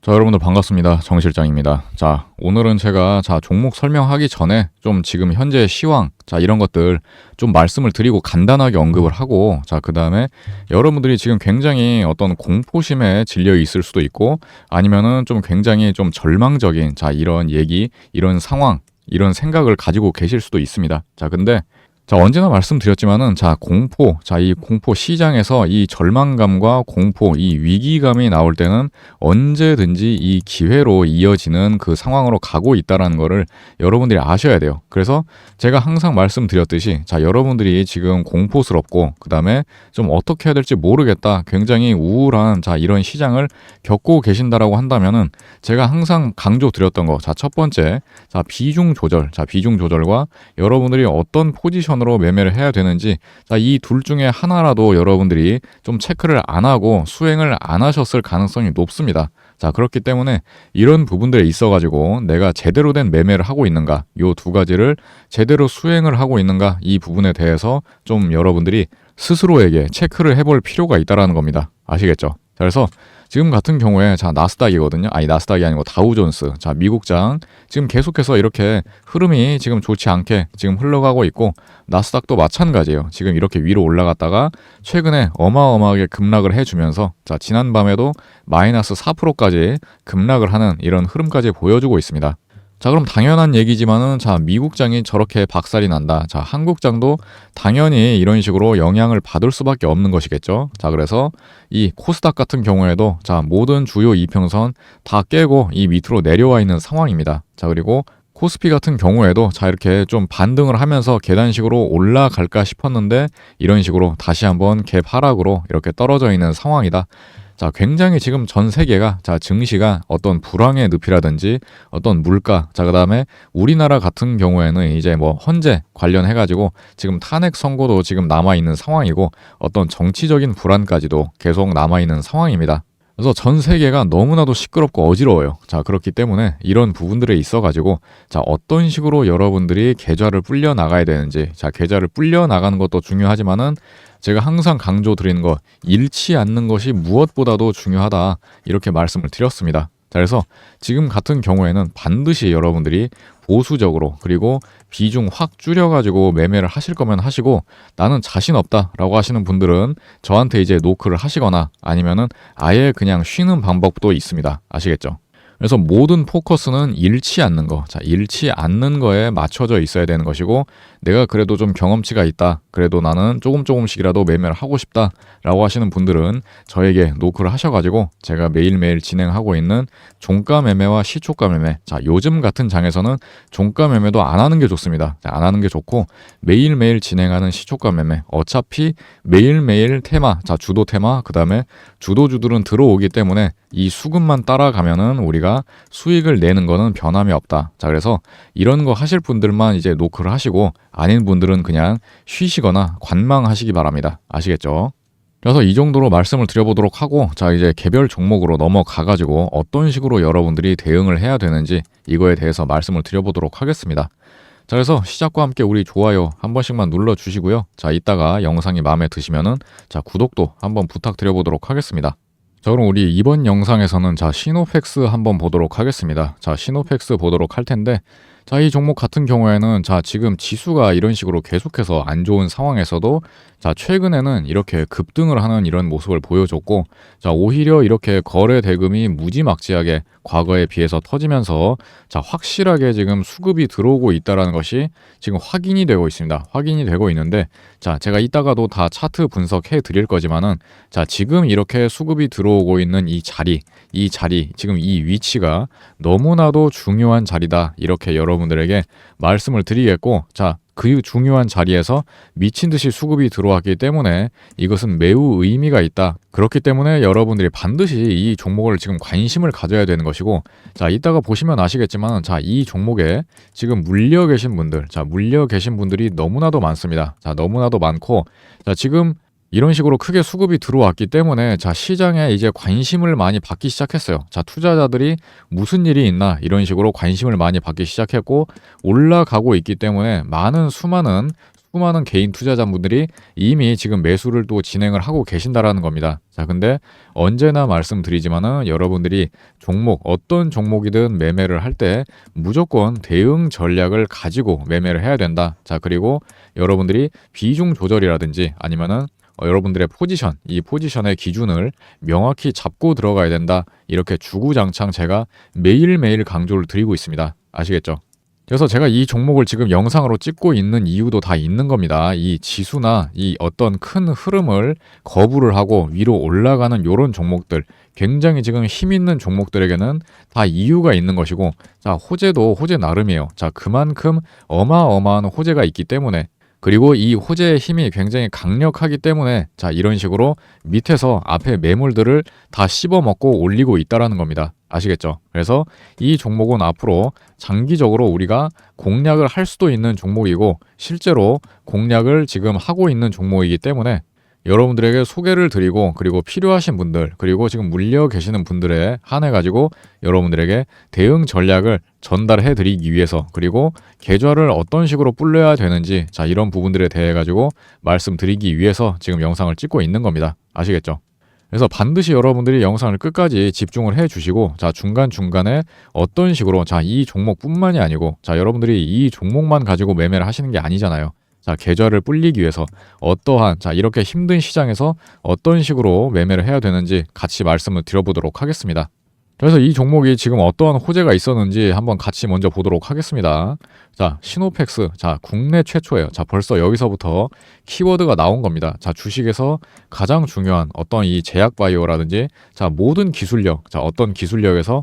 자, 여러분들 반갑습니다. 정 실장입니다. 자, 오늘은 제가 자, 종목 설명하기 전에 좀 지금 현재 시황, 자, 이런 것들 좀 말씀을 드리고 간단하게 언급을 하고, 자, 그 다음에 여러분들이 지금 굉장히 어떤 공포심에 질려 있을 수도 있고, 아니면은 좀 굉장히 좀 절망적인, 자, 이런 얘기, 이런 상황, 이런 생각을 가지고 계실 수도 있습니다. 자, 근데 자, 언제나 말씀드렸지만은, 자, 공포, 자, 이 공포 시장에서 이 절망감과 공포, 이 위기감이 나올 때는 언제든지 이 기회로 이어지는 그 상황으로 가고 있다라는 거를 여러분들이 아셔야 돼요. 그래서 제가 항상 말씀드렸듯이, 자, 여러분들이 지금 공포스럽고, 그 다음에 좀 어떻게 해야 될지 모르겠다, 굉장히 우울한, 자, 이런 시장을 겪고 계신다라고 한다면은, 제가 항상 강조드렸던 거, 자, 첫 번째, 자, 비중 조절, 자, 비중 조절과 여러분들이 어떤 포지션 선으로 매매를 해야 되는지 이 둘 중에 하나라도 여러분들이 좀 체크를 안 하고 수행을 안 하셨을 가능성이 높습니다. 자, 그렇기 때문에 이런 부분들에 있어 가지고 내가 제대로 된 매매를 하고 있는가, 요 두 가지를 제대로 수행을 하고 있는가 이 부분에 대해서 좀 여러분들이 스스로에게 체크를 해볼 필요가 있다라는 겁니다. 아시겠죠? 그래서 지금 같은 경우에 자 나스닥이거든요. 아니 나스닥이 아니고 다우존스. 자 미국장 지금 계속해서 이렇게 흐름이 지금 좋지 않게 지금 흘러가고 있고 나스닥도 마찬가지예요. 지금 이렇게 위로 올라갔다가 최근에 어마어마하게 급락을 해주면서 자 지난밤에도 마이너스 4%까지 급락을 하는 이런 흐름까지 보여주고 있습니다. 자, 그럼 당연한 얘기지만은 자, 미국장이 저렇게 박살이 난다. 자, 한국장도 당연히 이런 식으로 영향을 받을 수밖에 없는 것이겠죠. 자, 그래서 이 코스닥 같은 경우에도 자, 모든 주요 이평선 다 깨고 이 밑으로 내려와 있는 상황입니다. 자, 그리고 코스피 같은 경우에도 자 이렇게 좀 반등을 하면서 계단식으로 올라갈까 싶었는데 이런 식으로 다시 한번 갭 하락으로 이렇게 떨어져 있는 상황이다. 자, 굉장히 지금 전 세계가 자, 증시가 어떤 불황의 늪이라든지 어떤 물가, 자, 그다음에 우리나라 같은 경우에는 이제 뭐 헌재 관련해 가지고 지금 탄핵 선고도 지금 남아 있는 상황이고 어떤 정치적인 불안까지도 계속 남아 있는 상황입니다. 그래서 전 세계가 너무나도 시끄럽고 어지러워요. 자, 그렇기 때문에 이런 부분들에 있어 가지고 자, 어떤 식으로 여러분들이 계좌를 불려 나가야 되는지, 자, 계좌를 불려 나가는 것도 중요하지만은 제가 항상 강조드리는 거 잃지 않는 것이 무엇보다도 중요하다. 이렇게 말씀을 드렸습니다. 자, 그래서 지금 같은 경우에는 반드시 여러분들이 보수적으로 그리고 비중 확 줄여가지고 매매를 하실 거면 하시고 나는 자신 없다라고 하시는 분들은 저한테 이제 노크를 하시거나 아니면은 아예 그냥 쉬는 방법도 있습니다. 아시겠죠? 그래서 모든 포커스는 잃지 않는 거, 자, 잃지 않는 거에 맞춰져 있어야 되는 것이고, 내가 그래도 좀 경험치가 있다. 그래도 나는 조금 조금씩이라도 매매를 하고 싶다. 라고 하시는 분들은 저에게 노크를 하셔가지고 제가 매일매일 진행하고 있는 종가 매매와 시초가 매매. 자, 요즘 같은 장에서는 종가 매매도 안 하는 게 좋습니다. 자, 안 하는 게 좋고 매일매일 진행하는 시초가 매매. 어차피 매일매일 테마, 자, 주도 테마, 그 다음에 주도주들은 들어오기 때문에 이 수급만 따라가면은 우리가 수익을 내는 거는 변함이 없다. 자, 그래서 이런 거 하실 분들만 이제 노크를 하시고 아닌 분들은 그냥 쉬시거나 관망하시기 바랍니다. 아시겠죠? 그래서 이 정도로 말씀을 드려보도록 하고 자 이제 개별 종목으로 넘어가 가지고 어떤 식으로 여러분들이 대응을 해야 되는지 이거에 대해서 말씀을 드려보도록 하겠습니다. 자 그래서 시작과 함께 우리 좋아요 한 번씩만 눌러 주시고요. 자 이따가 영상이 마음에 드시면은 자 구독도 한번 부탁드려보도록 하겠습니다. 자 그럼 우리 이번 영상에서는 자 시노팩스 한번 보도록 하겠습니다. 자 시노팩스 보도록 할 텐데 자, 이 종목 같은 경우에는 자, 지금 지수가 이런 식으로 계속해서 안 좋은 상황에서도 자, 최근에는 이렇게 급등을 하는 이런 모습을 보여줬고 자, 오히려 이렇게 거래 대금이 무지막지하게 과거에 비해서 터지면서 자, 확실하게 지금 수급이 들어오고 있다라는 것이 지금 확인이 되고 있습니다. 확인이 되고 있는데 자, 제가 이따가도 다 차트 분석해 드릴 거지만은 자, 지금 이렇게 수급이 들어오고 있는 이 자리, 이 자리, 지금 이 위치가 너무나도 중요한 자리다. 이렇게 여러분 여러분들에게 말씀을 드리겠고, 자, 그 중요한 자리에서 미친 듯이 수급이 들어왔기 때문에 이것은 매우 의미가 있다. 그렇기 때문에 여러분들이 반드시 이 종목을 지금 관심을 가져야 되는 것이고, 자, 이따가 보시면 아시겠지만, 자, 이 종목에 지금 물려 계신 분들, 자, 물려 계신 분들이 너무나도 많습니다. 자, 너무나도 많고, 자, 지금 이런 식으로 크게 수급이 들어왔기 때문에 자 시장에 이제 관심을 많이 받기 시작했어요. 자 투자자들이 무슨 일이 있나 이런 식으로 관심을 많이 받기 시작했고 올라가고 있기 때문에 많은 수많은 수많은 개인 투자자분들이 이미 지금 매수를 또 진행을 하고 계신다라는 겁니다. 자, 근데 언제나 말씀드리지만은 여러분들이 종목 어떤 종목이든 매매를 할 때 무조건 대응 전략을 가지고 매매를 해야 된다. 자, 그리고 여러분들이 비중 조절이라든지 아니면은 어, 여러분들의 포지션, 이 포지션의 기준을 명확히 잡고 들어가야 된다. 이렇게 주구장창 제가 매일매일 강조를 드리고 있습니다. 아시겠죠? 그래서 제가 이 종목을 지금 영상으로 찍고 있는 이유도 다 있는 겁니다. 이 지수나 이 어떤 큰 흐름을 거부를 하고 위로 올라가는 요런 종목들, 굉장히 지금 힘 있는 종목들에게는 다 이유가 있는 것이고, 자, 호재도 호재 나름이에요. 자, 그만큼 어마어마한 호재가 있기 때문에 그리고 이 호재의 힘이 굉장히 강력하기 때문에 자 이런 식으로 밑에서 앞에 매물들을 다 씹어먹고 올리고 있다라는 겁니다. 아시겠죠? 그래서 이 종목은 앞으로 장기적으로 우리가 공략을 할 수도 있는 종목이고 실제로 공략을 지금 하고 있는 종목이기 때문에 여러분들에게 소개를 드리고 그리고 필요하신 분들 그리고 지금 물려 계시는 분들에 한해 가지고 여러분들에게 대응 전략을 전달해 드리기 위해서 그리고 계좌를 어떤 식으로 불려야 되는지 자 이런 부분들에 대해 가지고 말씀드리기 위해서 지금 영상을 찍고 있는 겁니다. 아시겠죠? 그래서 반드시 여러분들이 영상을 끝까지 집중을 해 주시고 자 중간중간에 어떤 식으로 자 이 종목뿐만이 아니고 자 여러분들이 이 종목만 가지고 매매를 하시는 게 아니잖아요. 자, 계좌를 불리기 위해서 어떠한 자, 이렇게 힘든 시장에서 어떤 식으로 매매를 해야 되는지 같이 말씀을 드려보도록 하겠습니다. 그래서 이 종목이 지금 어떠한 호재가 있었는지 한번 같이 먼저 보도록 하겠습니다. 자, 시노펙스. 자, 국내 최초예요. 자, 벌써 여기서부터 키워드가 나온 겁니다. 자, 주식에서 가장 중요한 어떤 이 제약 바이오라든지 자, 모든 기술력. 자, 어떤 기술력에서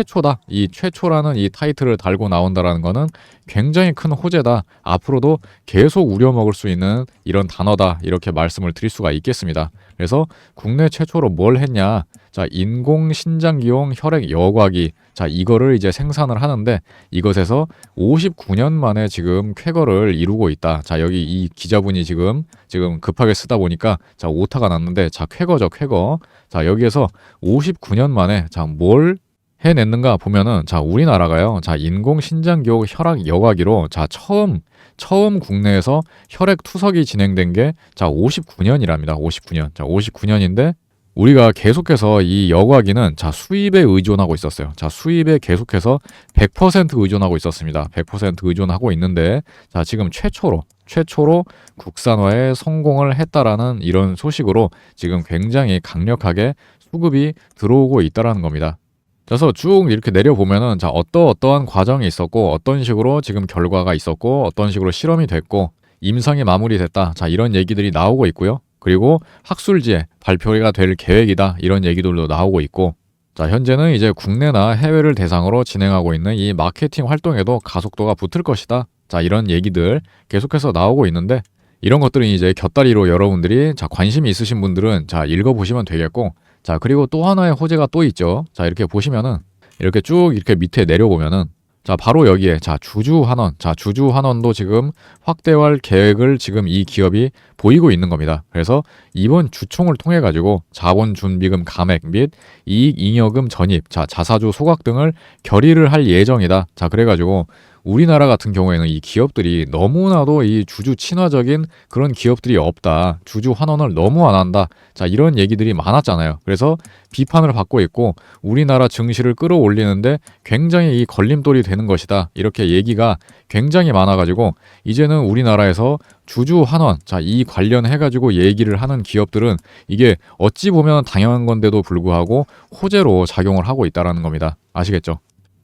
최초다. 이 최초라는 이 타이틀을 달고 나온다라는 거는 굉장히 큰 호재다. 앞으로도 계속 우려먹을 수 있는 이런 단어다. 이렇게 말씀을 드릴 수가 있겠습니다. 그래서 국내 최초로 뭘 했냐? 자, 인공 신장기용 혈액 여과기. 자, 이거를 이제 생산을 하는데 이것에서 59년 만에 지금 쾌거를 이루고 있다. 자, 여기 이 기자분이 지금 지금 급하게 쓰다 보니까 자, 오타가 났는데 자, 쾌거죠, 쾌거. 자, 여기에서 59년 만에 자, 뭘 해냈는가 보면은 자 우리나라가요 자 인공 신장교 혈액 여과기로 자 처음 처음 국내에서 혈액 투석이 진행된 게 자 59년이랍니다 59년 자 59년인데 우리가 계속해서 이 여과기는 자 수입에 의존하고 있었어요. 자 수입에 계속해서 100% 의존하고 있었습니다. 100% 의존하고 있는데 자 지금 최초로 최초로 국산화에 성공을 했다라는 이런 소식으로 지금 굉장히 강력하게 수급이 들어오고 있다라는 겁니다. 그래서 쭉 이렇게 내려보면은 자 어떠 어떠한 과정이 있었고 어떤 식으로 지금 결과가 있었고 어떤 식으로 실험이 됐고 임상이 마무리됐다. 자 이런 얘기들이 나오고 있고요. 그리고 학술지에 발표가 될 계획이다. 이런 얘기들도 나오고 있고. 자 현재는 이제 국내나 해외를 대상으로 진행하고 있는 이 마케팅 활동에도 가속도가 붙을 것이다. 자 이런 얘기들 계속해서 나오고 있는데 이런 것들은 이제 곁다리로 여러분들이 자 관심이 있으신 분들은 자 읽어보시면 되겠고 자, 그리고 또 하나의 호재가 또 있죠. 자, 이렇게 보시면은 이렇게 쭉 이렇게 밑에 내려보면은 자, 바로 여기에 자, 주주 환원. 자, 주주 환원도 지금 확대할 계획을 지금 이 기업이 보이고 있는 겁니다. 그래서 이번 주총을 통해 가지고 자본 준비금 감액 및 이익 잉여금 전입, 자, 자사주 소각 등을 결의를 할 예정이다. 자, 그래 가지고 우리나라 같은 경우에는 이 기업들이 너무나도 이 주주 친화적인 그런 기업들이 없다. 주주 환원을 너무 안 한다. 자, 이런 얘기들이 많았잖아요. 그래서 비판을 받고 있고 우리나라 증시를 끌어올리는데 굉장히 이 걸림돌이 되는 것이다. 이렇게 얘기가 굉장히 많아가지고 이제는 우리나라에서 주주 환원, 자, 이 관련해가지고 얘기를 하는 기업들은 이게 어찌 보면 당연한 건데도 불구하고 호재로 작용을 하고 있다라는 겁니다. 아시겠죠?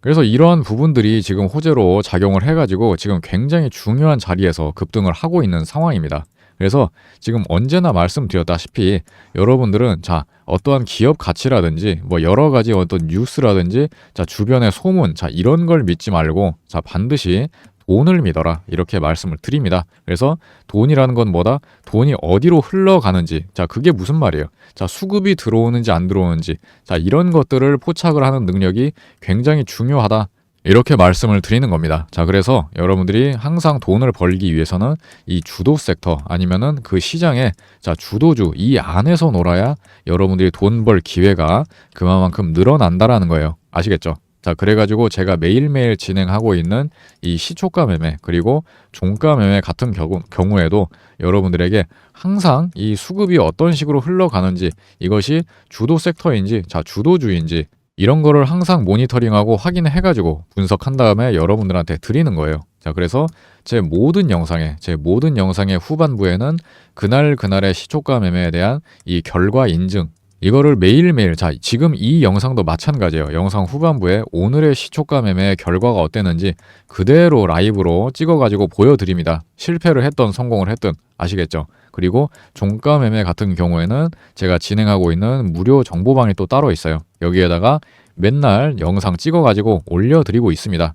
그래서 이러한 부분들이 지금 호재로 작용을 해가지고 지금 굉장히 중요한 자리에서 급등을 하고 있는 상황입니다. 그래서 지금 언제나 말씀드렸다시피 여러분들은 자 어떠한 기업 가치라든지 뭐 여러 가지 어떤 뉴스라든지 자 주변의 소문 자 이런 걸 믿지 말고 자 반드시 돈을 믿어라 이렇게 말씀을 드립니다. 그래서 돈이라는 건 뭐다? 돈이 어디로 흘러가는지 자 그게 무슨 말이에요? 자 수급이 들어오는지 안 들어오는지 자 이런 것들을 포착을 하는 능력이 굉장히 중요하다. 이렇게 말씀을 드리는 겁니다. 자, 그래서 여러분들이 항상 돈을 벌기 위해서는 이 주도 섹터 아니면은 그 시장에 자, 주도주 이 안에서 놀아야 여러분들이 돈 벌 기회가 그만큼 늘어난다라는 거예요. 아시겠죠? 자, 그래가지고 제가 매일매일 진행하고 있는 이 시초가 매매 그리고 종가 매매 같은 경우, 경우에도 여러분들에게 항상 이 수급이 어떤 식으로 흘러가는지 이것이 주도 섹터인지 자 주도주인지 이런 거를 항상 모니터링하고 확인해가지고 분석한 다음에 여러분들한테 드리는 거예요. 자 그래서 제 모든 영상에 제 모든 영상의 후반부에는 그날 그날의 시초가 매매에 대한 이 결과 인증 이거를 매일매일 자 지금 이 영상도 마찬가지예요. 영상 후반부에 오늘의 시초가 매매의 결과가 어땠는지 그대로 라이브로 찍어가지고 보여드립니다. 실패를 했던 성공을 했든 아시겠죠? 그리고 종가 매매 같은 경우에는 제가 진행하고 있는 무료 정보방이 또 따로 있어요. 여기에다가 맨날 영상 찍어가지고 올려드리고 있습니다.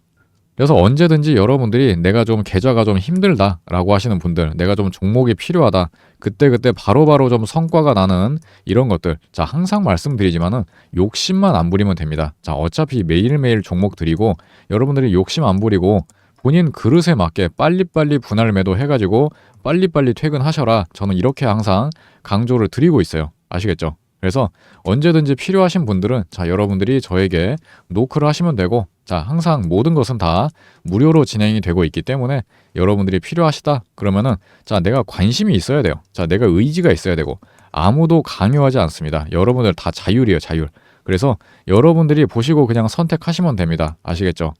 그래서 언제든지 여러분들이 내가 좀 계좌가 좀 힘들다라고 하시는 분들, 내가 좀 종목이 필요하다, 그때그때 바로바로 좀 성과가 나는 이런 것들. 자, 항상 말씀드리지만은 욕심만 안 부리면 됩니다. 자, 어차피 매일매일 종목 드리고 여러분들이 욕심 안 부리고 본인 그릇에 맞게 빨리빨리 분할 매도 해가지고 빨리빨리 퇴근하셔라. 저는 이렇게 항상 강조를 드리고 있어요. 아시겠죠? 그래서 언제든지 필요하신 분들은 자 여러분들이 저에게 노크를 하시면 되고 자 항상 모든 것은 다 무료로 진행이 되고 있기 때문에 여러분들이 필요하시다 그러면은 자 내가 관심이 있어야 돼요. 자 내가 의지가 있어야 되고 아무도 강요하지 않습니다. 여러분들 다 자율이에요 자율. 그래서 여러분들이 보시고 그냥 선택하시면 됩니다. 아시겠죠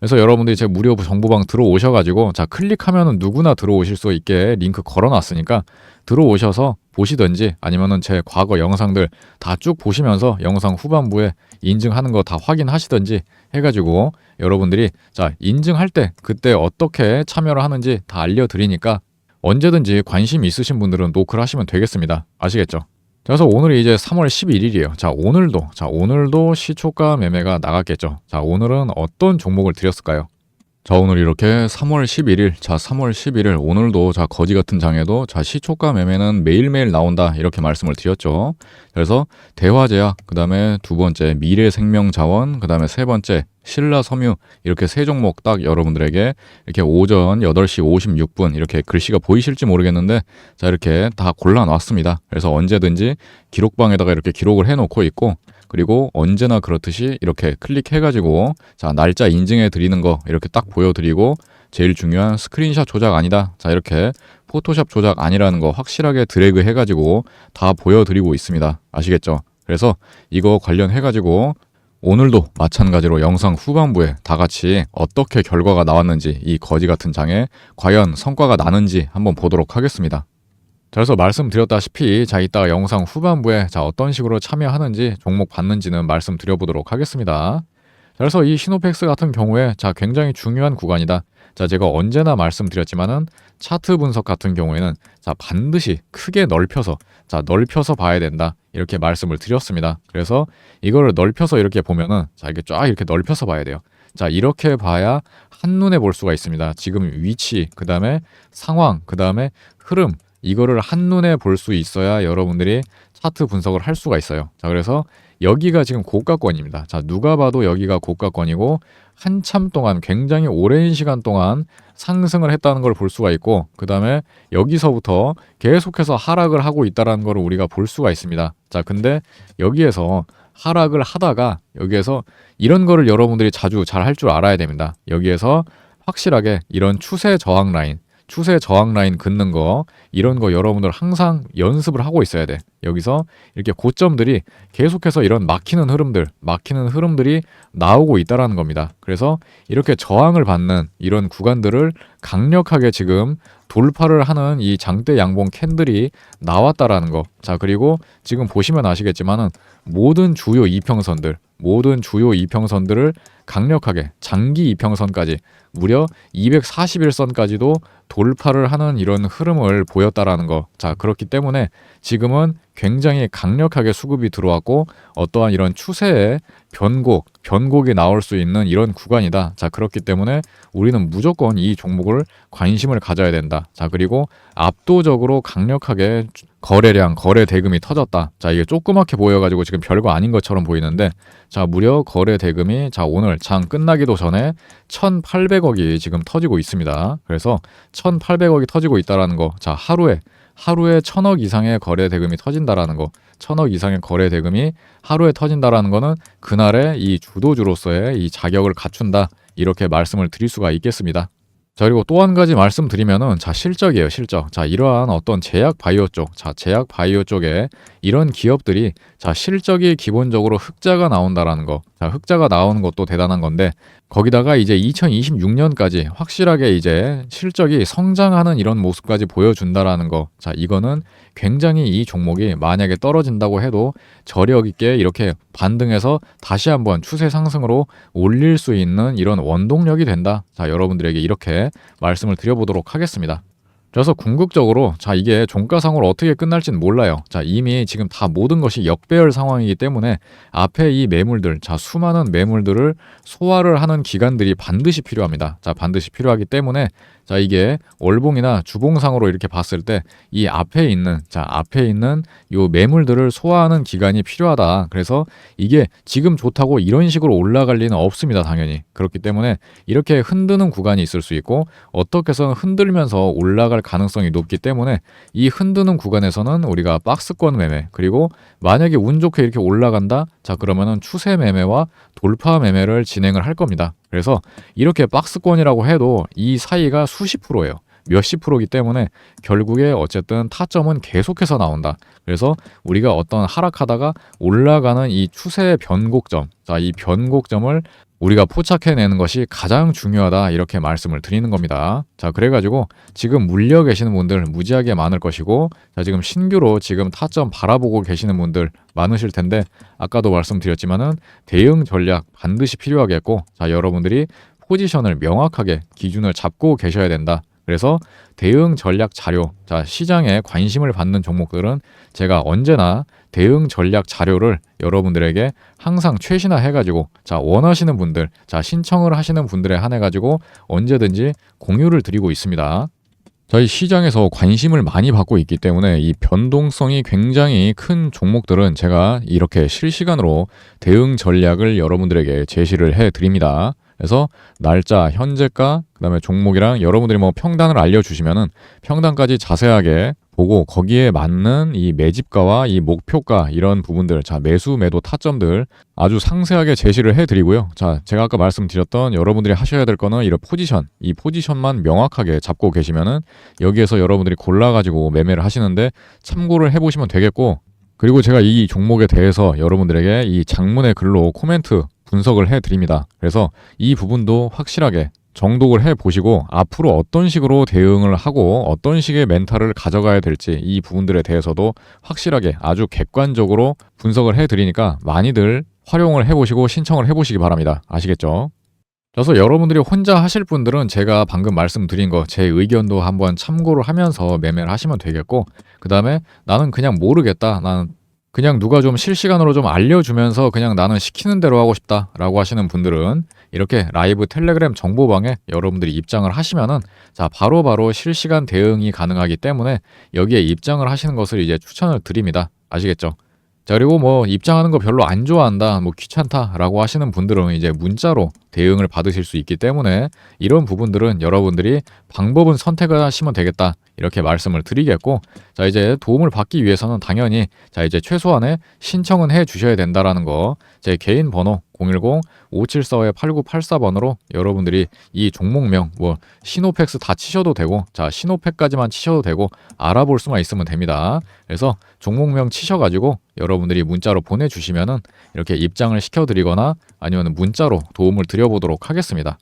그래서 여러분들이 제 무료 정보방 들어오셔가지고 자 클릭하면은 누구나 들어오실 수 있게 링크 걸어놨으니까 들어오셔서 보시든지 아니면은 제 과거 영상들 다 쭉 보시면서 영상 후반부에 인증하는 거 다 확인하시든지 해가지고 여러분들이 자 인증할 때 그때 어떻게 참여를 하는지 다 알려드리니까 언제든지 관심 있으신 분들은 노크를 하시면 되겠습니다. 아시겠죠? 그래서 오늘이 이제 3월 11일이에요. 자, 오늘도, 자, 오늘도 시초가 매매가 나갔겠죠. 자, 오늘은 어떤 종목을 드렸을까요? 자, 오늘 이렇게 3월 11일, 자, 3월 11일, 오늘도 자, 거지 같은 장에도 자, 시초가 매매는 매일매일 나온다. 이렇게 말씀을 드렸죠. 그래서 대화제약, 그 다음에 두 번째 미래생명자원, 그 다음에 세 번째 신라 섬유 이렇게 세 종목 딱 여러분들에게 이렇게 오전 8시 56분 이렇게 글씨가 보이실지 모르겠는데 자 이렇게 다 골라 놨습니다. 그래서 언제든지 기록방에다가 이렇게 기록을 해 놓고 있고 그리고 언제나 그렇듯이 이렇게 클릭해 가지고 자 날짜 인증해 드리는 거 이렇게 딱 보여 드리고 제일 중요한 스크린샷 조작 아니다. 자 이렇게 포토샵 조작 아니라는 거 확실하게 드래그 해 가지고 다 보여 드리고 있습니다. 아시겠죠? 그래서 이거 관련해 가지고 오늘도 마찬가지로 영상 후반부에 다 같이 어떻게 결과가 나왔는지 이 거지 같은 장에 과연 성과가 나는지 한번 보도록 하겠습니다. 자, 그래서 말씀드렸다시피 자 이따가 영상 후반부에 자 어떤 식으로 참여하는지 종목 받는지는 말씀드려보도록 하겠습니다. 자, 그래서 이 시노펙스 같은 경우에 자 굉장히 중요한 구간이다. 자 제가 언제나 말씀드렸지만은 차트 분석 같은 경우에는 자 반드시 크게 넓혀서 자 넓혀서 봐야 된다 이렇게 말씀을 드렸습니다. 그래서 이거를 넓혀서 이렇게 보면은 자 이게 쫙 이렇게 넓혀서 봐야 돼요. 자 이렇게 봐야 한눈에 볼 수가 있습니다. 지금 위치 그 다음에 상황 그 다음에 흐름 이거를 한눈에 볼 수 있어야 여러분들이 차트 분석을 할 수가 있어요. 자, 그래서 여기가 지금 고가권입니다. 자, 누가 봐도 여기가 고가권이고 한참 동안 굉장히 오랜 시간 동안 상승을 했다는 걸 볼 수가 있고 그 다음에 여기서부터 계속해서 하락을 하고 있다라는 걸 우리가 볼 수가 있습니다. 자, 근데 여기에서 하락을 하다가 여기에서 이런 거를 여러분들이 자주 잘 할 줄 알아야 됩니다. 여기에서 확실하게 이런 추세 저항 라인 추세 저항 라인 긋는 거 이런 거 여러분들 항상 연습을 하고 있어야 돼. 여기서 이렇게 고점들이 계속해서 이런 막히는 흐름들, 막히는 흐름들이 나오고 있다라는 겁니다. 그래서 이렇게 저항을 받는 이런 구간들을 강력하게 지금 돌파를 하는 이 장대 양봉 캔들이 나왔다라는 거. 자, 그리고 지금 보시면 아시겠지만은 모든 주요 이평선들, 모든 주요 이평선들을 강력하게 장기 이평선까지 무려 241선까지도 돌파를 하는 이런 흐름을 보였다라는 거. 자, 그렇기 때문에 지금은 굉장히 강력하게 수급이 들어왔고 어떠한 이런 추세의 변곡, 변곡이 나올 수 있는 이런 구간이다. 자, 그렇기 때문에 우리는 무조건 이 종목을 관심을 가져야 된다. 자, 그리고 압도적으로 강력하게 거래량, 거래 대금이 터졌다. 자, 이게 조그맣게 보여가지고 지금 별거 아닌 것처럼 보이는데, 자, 무려 거래 대금이, 자, 오늘 장 끝나기도 전에 1,800억이 지금 터지고 있습니다. 그래서 1,800억이 터지고 있다라는 거, 자, 하루에 하루에 천억 이상의 거래 대금이 터진다라는 거. 천억 이상의 거래 대금이 하루에 터진다라는 거는 그날의 이 주도주로서의 이 자격을 갖춘다. 이렇게 말씀을 드릴 수가 있겠습니다. 자, 그리고 또 한 가지 말씀드리면은, 자, 실적이에요, 실적. 자, 이러한 어떤 제약 바이오 쪽, 자, 제약 바이오 쪽에 이런 기업들이, 자, 실적이 기본적으로 흑자가 나온다라는 거. 자, 흑자가 나오는 것도 대단한 건데, 거기다가 이제 2026년까지 확실하게 이제 실적이 성장하는 이런 모습까지 보여준다라는 거. 자, 이거는 굉장히 이 종목이 만약에 떨어진다고 해도 저력 있게 이렇게 반등해서 다시 한번 추세 상승으로 올릴 수 있는 이런 원동력이 된다. 자, 여러분들에게 이렇게 말씀을 드려보도록 하겠습니다. 그래서 궁극적으로 자 이게 종가상으로 어떻게 끝날지는 몰라요. 자 이미 지금 다 모든 것이 역배열 상황이기 때문에 앞에 이 매물들 자 수많은 매물들을 소화를 하는 기간들이 반드시 필요합니다. 자 반드시 필요하기 때문에 자 이게 월봉이나 주봉상으로 이렇게 봤을 때 이 앞에 있는 자 앞에 있는 요 매물들을 소화하는 기간이 필요하다. 그래서 이게 지금 좋다고 이런 식으로 올라갈 리는 없습니다. 당연히 그렇기 때문에 이렇게 흔드는 구간이 있을 수 있고 어떻게 해서는 흔들면서 올라갈 가능성이 높기 때문에 이 흔드는 구간에서는 우리가 박스권 매매 그리고 만약에 운 좋게 이렇게 올라간다 자 그러면은 추세 매매와 돌파 매매를 진행을 할 겁니다. 그래서 이렇게 박스권이라고 해도 이 사이가 수십 프로예요. 몇십 프로이기 때문에 결국에 어쨌든 타점은 계속해서 나온다. 그래서 우리가 어떤 하락하다가 올라가는 이 추세 변곡점, 자, 이 변곡점을 우리가 포착해내는 것이 가장 중요하다 이렇게 말씀을 드리는 겁니다. 자 그래가지고 지금 물려 계시는 분들 무지하게 많을 것이고 자 지금 신규로 지금 타점 바라보고 계시는 분들 많으실 텐데 아까도 말씀드렸지만은 대응 전략 반드시 필요하겠고 자 여러분들이 포지션을 명확하게 기준을 잡고 계셔야 된다. 그래서 대응 전략 자료, 자, 시장에 관심을 받는 종목들은 제가 언제나 대응 전략 자료를 여러분들에게 항상 최신화 해가지고, 자, 원하시는 분들, 자, 신청을 하시는 분들에 한해 가지고 언제든지 공유를 드리고 있습니다. 저희 시장에서 관심을 많이 받고 있기 때문에 이 변동성이 굉장히 큰 종목들은 제가 이렇게 실시간으로 대응 전략을 여러분들에게 제시를 해 드립니다. 그래서 날짜, 현재가, 그다음에 종목이랑 여러분들이 뭐 평단을 알려주시면은 평단까지 자세하게 보고 거기에 맞는 이 매집가와 이 목표가 이런 부분들, 자 매수 매도 타점들 아주 상세하게 제시를 해드리고요. 자 제가 아까 말씀드렸던 여러분들이 하셔야 될 거는 이런 포지션, 이 포지션만 명확하게 잡고 계시면은 여기에서 여러분들이 골라 가지고 매매를 하시는데 참고를 해보시면 되겠고. 그리고 제가 이 종목에 대해서 여러분들에게 이 장문의 글로 코멘트 분석을 해 드립니다. 그래서 이 부분도 확실하게 정독을 해 보시고 앞으로 어떤 식으로 대응을 하고 어떤 식의 멘탈을 가져가야 될지 이 부분들에 대해서도 확실하게 아주 객관적으로 분석을 해 드리니까 많이들 활용을 해 보시고 신청을 해 보시기 바랍니다. 아시겠죠? 그래서 여러분들이 혼자 하실 분들은 제가 방금 말씀드린 거 제 의견도 한번 참고를 하면서 매매를 하시면 되겠고 그 다음에 나는 그냥 모르겠다 나는 그냥 누가 좀 실시간으로 좀 알려주면서 그냥 나는 시키는 대로 하고 싶다라고 하시는 분들은 이렇게 라이브 텔레그램 정보방에 여러분들이 입장을 하시면은 자 바로바로 바로 실시간 대응이 가능하기 때문에 여기에 입장을 하시는 것을 이제 추천을 드립니다. 아시겠죠? 자 그리고 뭐 입장하는 거 별로 안 좋아한다 뭐 귀찮다라고 하시는 분들은 이제 문자로 대응을 받으실 수 있기 때문에 이런 부분들은 여러분들이 방법은 선택을 하시면 되겠다 이렇게 말씀을 드리겠고 자 이제 도움을 받기 위해서는 당연히 자 이제 최소한의 신청은 해 주셔야 된다라는 거 제 개인 번호 010-5745-8984번으로 여러분들이 이 종목명 뭐 시노펙스 다 치셔도 되고 자 시노펙까지만 치셔도 되고 알아볼 수만 있으면 됩니다. 그래서 종목명 치셔가지고 여러분들이 문자로 보내주시면은 이렇게 입장을 시켜드리거나 아니면 문자로 도움을 드려보도록 하겠습니다.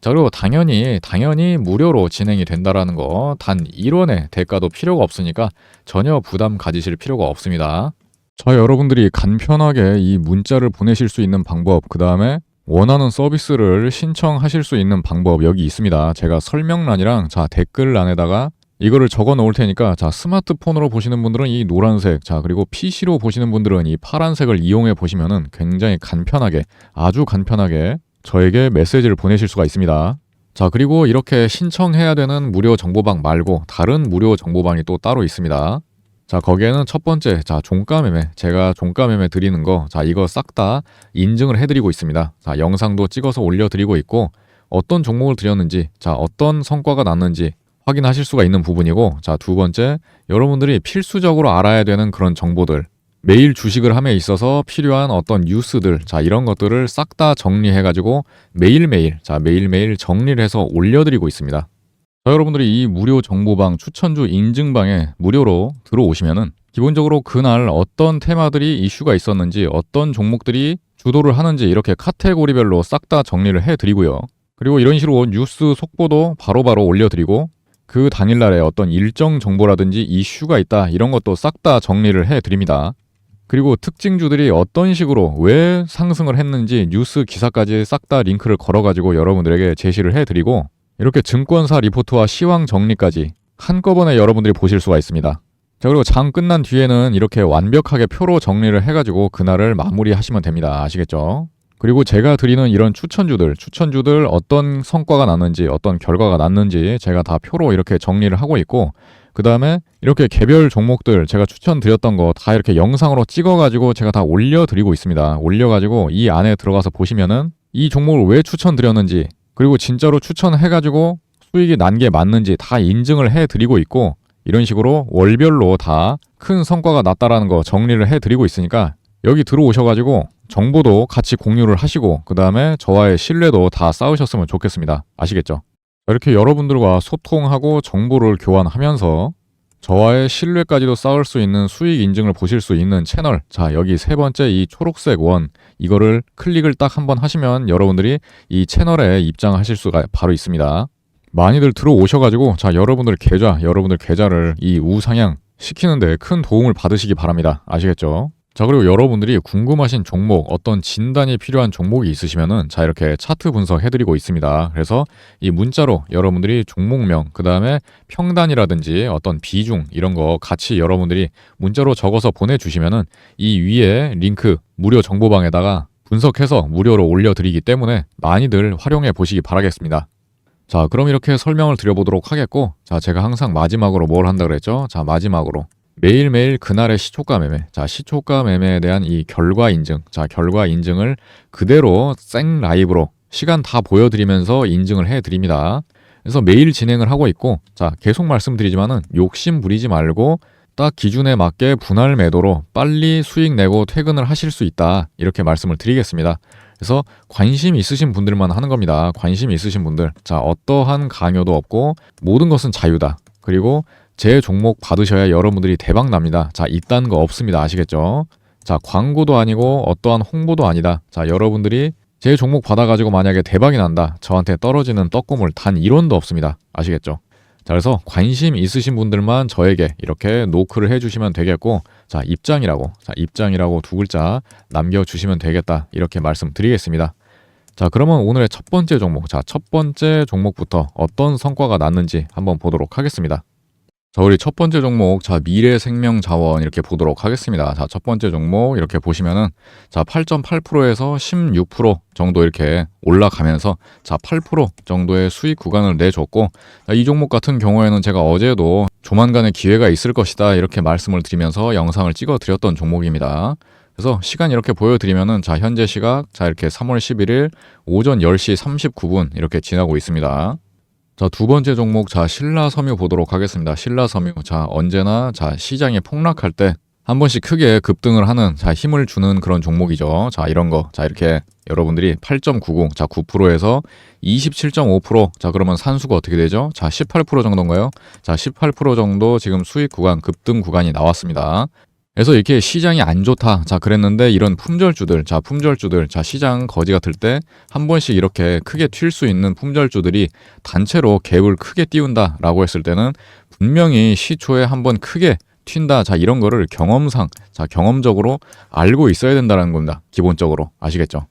자 그리고 당연히 당연히 무료로 진행이 된다라는 거 단 1원의 대가도 필요가 없으니까 전혀 부담 가지실 필요가 없습니다. 자 여러분들이 간편하게 이 문자를 보내실 수 있는 방법 그 다음에 원하는 서비스를 신청하실 수 있는 방법 여기 있습니다. 제가 설명란이랑 자 댓글란에다가 이거를 적어 놓을 테니까 자 스마트폰으로 보시는 분들은 이 노란색 자 그리고 PC로 보시는 분들은 이 파란색을 이용해 보시면은 굉장히 간편하게 아주 간편하게 저에게 메시지를 보내실 수가 있습니다. 자, 그리고 이렇게 신청해야 되는 무료 정보방 말고 다른 무료 정보방이 또 따로 있습니다. 자, 거기에는 첫 번째, 자, 종가 매매. 제가 종가 매매 드리는 거, 자, 이거 싹 다 인증을 해드리고 있습니다. 자, 영상도 찍어서 올려드리고 있고, 어떤 종목을 드렸는지, 자, 어떤 성과가 났는지, 확인하실 수가 있는 부분이고, 자, 두 번째, 여러분들이 필수적으로 알아야 되는 그런 정보들, 매일 주식을 함에 있어서 필요한 어떤 뉴스들, 자, 이런 것들을 싹 다 정리해 가지고 매일매일, 자, 매일매일 정리를 해서 올려드리고 있습니다. 자, 여러분들이 이 무료 정보방 추천주 인증방에 무료로 들어오시면은 기본적으로 그날 어떤 테마들이 이슈가 있었는지 어떤 종목들이 주도를 하는지 이렇게 카테고리별로 싹 다 정리를 해드리고요. 그리고 이런 식으로 뉴스 속보도 바로바로 올려드리고 그 당일날에 어떤 일정 정보라든지 이슈가 있다 이런 것도 싹 다 정리를 해드립니다. 그리고 특징주들이 어떤 식으로 왜 상승을 했는지 뉴스 기사까지 싹 다 링크를 걸어가지고 여러분들에게 제시를 해드리고 이렇게 증권사 리포트와 시황 정리까지 한꺼번에 여러분들이 보실 수가 있습니다. 자, 그리고 장 끝난 뒤에는 이렇게 완벽하게 표로 정리를 해가지고 그날을 마무리하시면 됩니다. 아시겠죠? 그리고 제가 드리는 이런 추천주들, 추천주들 어떤 성과가 났는지, 어떤 결과가 났는지 제가 다 표로 이렇게 정리를 하고 있고, 그 다음에 이렇게 개별 종목들 제가 추천드렸던 거 다 이렇게 영상으로 찍어가지고 제가 다 올려드리고 있습니다. 올려가지고 이 안에 들어가서 보시면은 이 종목을 왜 추천드렸는지, 그리고 진짜로 추천해가지고 수익이 난 게 맞는지 다 인증을 해드리고 있고, 이런 식으로 월별로 다 큰 성과가 났다라는 거 정리를 해드리고 있으니까 여기 들어오셔가지고 정보도 같이 공유를 하시고 그 다음에 저와의 신뢰도 다 쌓으셨으면 좋겠습니다. 아시겠죠? 이렇게 여러분들과 소통하고 정보를 교환하면서 저와의 신뢰까지도 쌓을 수 있는 수익 인증을 보실 수 있는 채널. 자, 여기 세 번째 이 초록색 원. 이거를 클릭을 딱 한 번 하시면 여러분들이 이 채널에 입장하실 수가 바로 있습니다. 많이들 들어오셔가지고 자 여러분들 계좌 여러분들 계좌를 이 우상향 시키는데 큰 도움을 받으시기 바랍니다 아시겠죠? 자 그리고 여러분들이 궁금하신 종목 어떤 진단이 필요한 종목이 있으시면은 자 이렇게 차트 분석해드리고 있습니다 그래서 이 문자로 여러분들이 종목명 그 다음에 평단이라든지 어떤 비중 이런 거 같이 여러분들이 문자로 적어서 보내주시면은 이 위에 링크 무료 정보방에다가 분석해서 무료로 올려드리기 때문에 많이들 활용해 보시기 바라겠습니다 자, 그럼 이렇게 설명을 드려보도록 하겠고, 자, 제가 항상 마지막으로 뭘 한다 그랬죠? 자, 마지막으로. 매일매일 그날의 시초가 매매. 자, 시초가 매매에 대한 이 결과 인증. 자, 결과 인증을 그대로 생 라이브로 시간 다 보여드리면서 인증을 해드립니다. 그래서 매일 진행을 하고 있고, 자, 계속 말씀드리지만은 욕심 부리지 말고 딱 기준에 맞게 분할 매도로 빨리 수익 내고 퇴근을 하실 수 있다. 이렇게 말씀을 드리겠습니다. 그래서 관심 있으신 분들만 하는 겁니다. 관심 있으신 분들. 자, 어떠한 강요도 없고 모든 것은 자유다. 그리고 제 종목 받으셔야 여러분들이 대박 납니다. 자, 이딴 거 없습니다. 아시겠죠? 자, 광고도 아니고 어떠한 홍보도 아니다. 자, 여러분들이 제 종목 받아가지고 만약에 대박이 난다. 저한테 떨어지는 떡고물 단 1원도 없습니다. 아시겠죠? 자, 그래서 관심 있으신 분들만 저에게 이렇게 노크를 해주시면 되겠고, 자, 입장이라고, 자, 입장이라고 두 글자 남겨주시면 되겠다. 이렇게 말씀드리겠습니다. 자, 그러면 오늘의 첫 번째 종목, 자, 첫 번째 종목부터 어떤 성과가 났는지 한번 보도록 하겠습니다. 자, 우리 첫 번째 종목, 자, 미래 생명 자원 이렇게 보도록 하겠습니다. 자, 첫 번째 종목 이렇게 보시면은, 자, 8.8%에서 16% 정도 이렇게 올라가면서, 자, 8% 정도의 수익 구간을 내줬고, 자, 이 종목 같은 경우에는 제가 어제도 조만간에 기회가 있을 것이다 이렇게 말씀을 드리면서 영상을 찍어 드렸던 종목입니다. 그래서 시간 이렇게 보여드리면은 자 현재 시각 자 이렇게 3월 11일 오전 10시 39분 이렇게 지나고 있습니다. 자, 두 번째 종목, 자, 신라 섬유 보도록 하겠습니다. 신라 섬유. 자, 언제나, 자, 시장이 폭락할 때 한 번씩 크게 급등을 하는, 자, 힘을 주는 그런 종목이죠. 자, 이런 거. 자, 이렇게 여러분들이 8.90, 자, 9%에서 27.5%. 자, 그러면 산수가 어떻게 되죠? 자, 18% 정도인가요? 자, 18% 정도 지금 수익 구간, 급등 구간이 나왔습니다. 그래서 이렇게 시장이 안 좋다. 자, 그랬는데 이런 품절주들, 자, 품절주들, 자, 시장 거지 같을 때 한 번씩 이렇게 크게 튈 수 있는 품절주들이 단체로 갭을 크게 띄운다라고 했을 때는 분명히 시초에 한 번 크게 튄다. 자, 이런 거를 경험상, 자, 경험적으로 알고 있어야 된다는 겁니다. 기본적으로. 아시겠죠?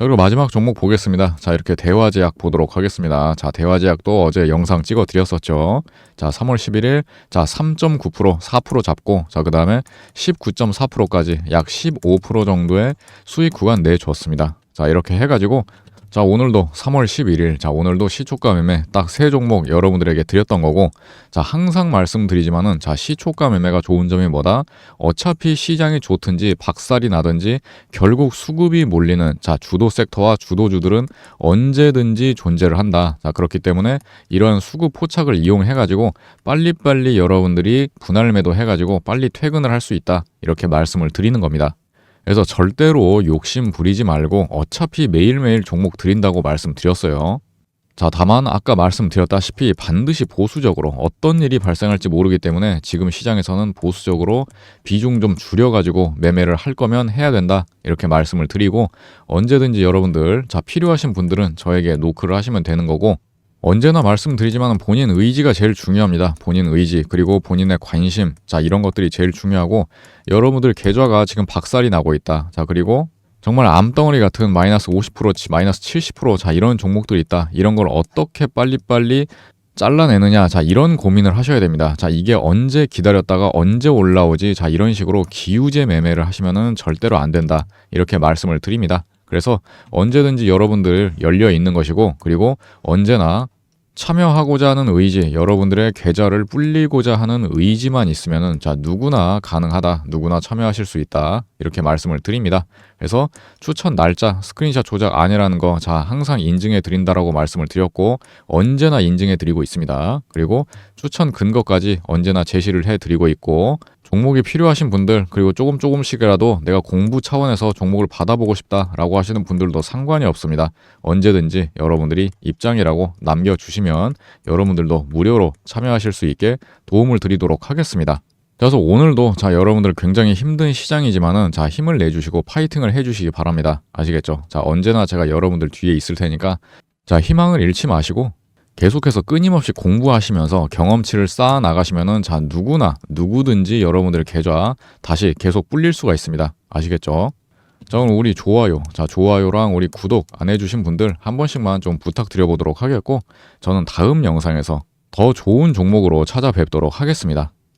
자, 그리고 마지막 종목 보겠습니다. 자, 이렇게 대화제약 보도록 하겠습니다. 자, 대화제약도 어제 영상 찍어 드렸었죠. 자, 3월 11일, 자, 3.9%, 4% 잡고, 자, 그 다음에 19.4%까지 약 15% 정도의 수익 구간 내줬습니다. 자, 이렇게 해가지고, 자, 오늘도 3월 11일. 자, 오늘도 시초가 매매 딱 세 종목 여러분들에게 드렸던 거고. 자, 항상 말씀드리지만은 자, 시초가 매매가 좋은 점이 뭐다? 어차피 시장이 좋든지 박살이 나든지 결국 수급이 몰리는 자, 주도 섹터와 주도주들은 언제든지 존재를 한다. 자, 그렇기 때문에 이러한 수급 포착을 이용해 가지고 빨리빨리 여러분들이 분할 매도 해 가지고 빨리 퇴근을 할 수 있다. 이렇게 말씀을 드리는 겁니다. 그래서 절대로 욕심 부리지 말고 어차피 매일매일 종목 드린다고 말씀드렸어요. 자, 다만 아까 말씀드렸다시피 반드시 보수적으로 어떤 일이 발생할지 모르기 때문에 지금 시장에서는 보수적으로 비중 좀 줄여가지고 매매를 할 거면 해야 된다. 이렇게 말씀을 드리고 언제든지 여러분들, 자, 필요하신 분들은 저에게 노크를 하시면 되는 거고 언제나 말씀드리지만 본인 의지가 제일 중요합니다. 본인 의지 그리고 본인의 관심 자 이런 것들이 제일 중요하고 여러분들 계좌가 지금 박살이 나고 있다. 자 그리고 정말 암덩어리 같은 마이너스 50% 마이너스 70%자 이런 종목들이 있다. 이런 걸 어떻게 빨리빨리 잘라내느냐 자 이런 고민을 하셔야 됩니다. 자 이게 언제 기다렸다가 언제 올라오지 자 이런 식으로 기우제 매매를 하시면은 절대로 안 된다. 이렇게 말씀을 드립니다. 그래서 언제든지 여러분들 열려 있는 것이고 그리고 언제나 참여하고자 하는 의지, 여러분들의 계좌를 불리고자 하는 의지만 있으면은 자 누구나 가능하다, 누구나 참여하실 수 있다 이렇게 말씀을 드립니다. 그래서 추천 날짜, 스크린샷 조작 아니라는 거 자 항상 인증해 드린다라고 말씀을 드렸고 언제나 인증해 드리고 있습니다. 그리고 추천 근거까지 언제나 제시를 해 드리고 있고 종목이 필요하신 분들 그리고 조금 조금씩이라도 내가 공부 차원에서 종목을 받아보고 싶다라고 하시는 분들도 상관이 없습니다. 언제든지 여러분들이 입장이라고 남겨주시면 여러분들도 무료로 참여하실 수 있게 도움을 드리도록 하겠습니다. 그래서 오늘도 자 여러분들 굉장히 힘든 시장이지만은 자 힘을 내주시고 파이팅을 해주시기 바랍니다. 아시겠죠? 자 언제나 제가 여러분들 뒤에 있을 테니까 자 희망을 잃지 마시고 계속해서 끊임없이 공부하시면서 경험치를 쌓아 나가시면은 자 누구나 누구든지 여러분들 계좌 다시 계속 불릴 수가 있습니다. 아시겠죠? 자 오늘 우리 좋아요, 자 좋아요랑 우리 구독 안 해주신 분들 한 번씩만 좀 부탁드려 보도록 하겠고 저는 다음 영상에서 더 좋은 종목으로 찾아뵙도록 하겠습니다.